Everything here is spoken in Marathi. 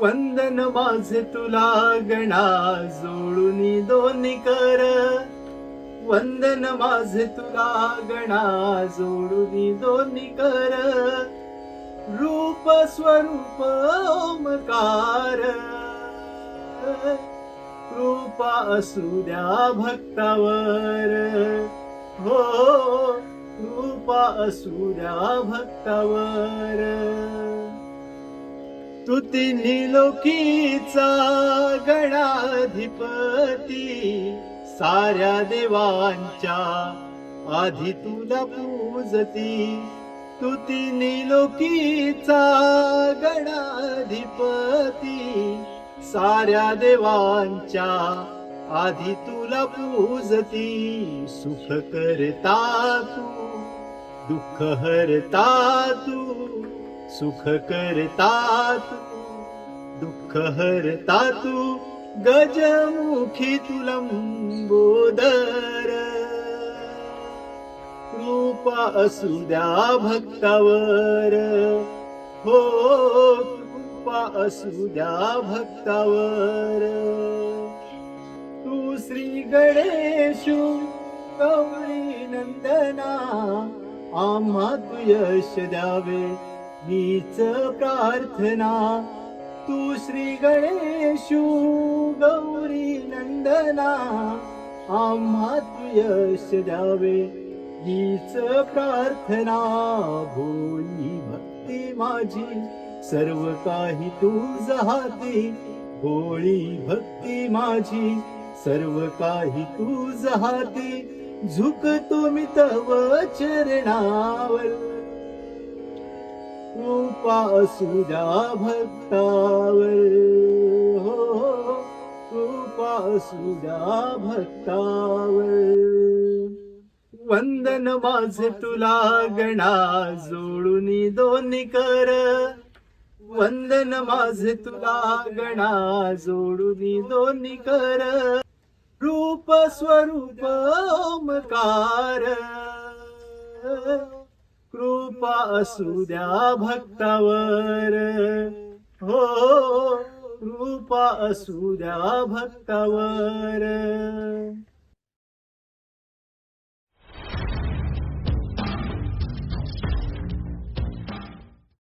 वंदन माझे तुला गणा जोडून दोन्ही कर. वंदन माझे तुला गणा जोडून दोन्ही कर. रूप स्वरूप ओमकार. रूपा असू द्या भक्तावर. हो रूपा असू द्या भक्तावर. तू तिन्ही लोकीचा गणाधिपती साऱ्या देवांच्या आधी तुला पूजती. तू तिन्ही लोकीचा गणाधिपती साऱ्या देवांच्या आधी तुला पूजती. सुख करता तू दुःख हरता तू. सुख करता तू दुःख हरता तू गजमुखी तुलंबोदर कृपा असू द्या भक्तावर. हो कृपा असू द्या भक्तावर. तू श्री गणेशू कवळी नंदना आम्हा तू यश द्यावे. हीच प्रार्थना तू श्री गणेशू गौरी नंदना आम्हा तू यश द्यावे. हीच प्रार्थना भोली भक्ती माझी सर्व काही तुझ हाती. भोळी भक्ती माझी सर्व काही तुझ हाती. झुकतो मी तव चरणावर. कृपा असू द्या भक्तावर. हो, हो कृपा असू द्या भक्तावर. वंदन माझे तुला गणा जोडून दोन्ही कर. वंदन माझे तुला गणा जोडून दोन्ही कर. रूप स्वरूप ओमकार. कृपा असू द्या भक्तावर. हो कृपा असू द्या भक्तावर.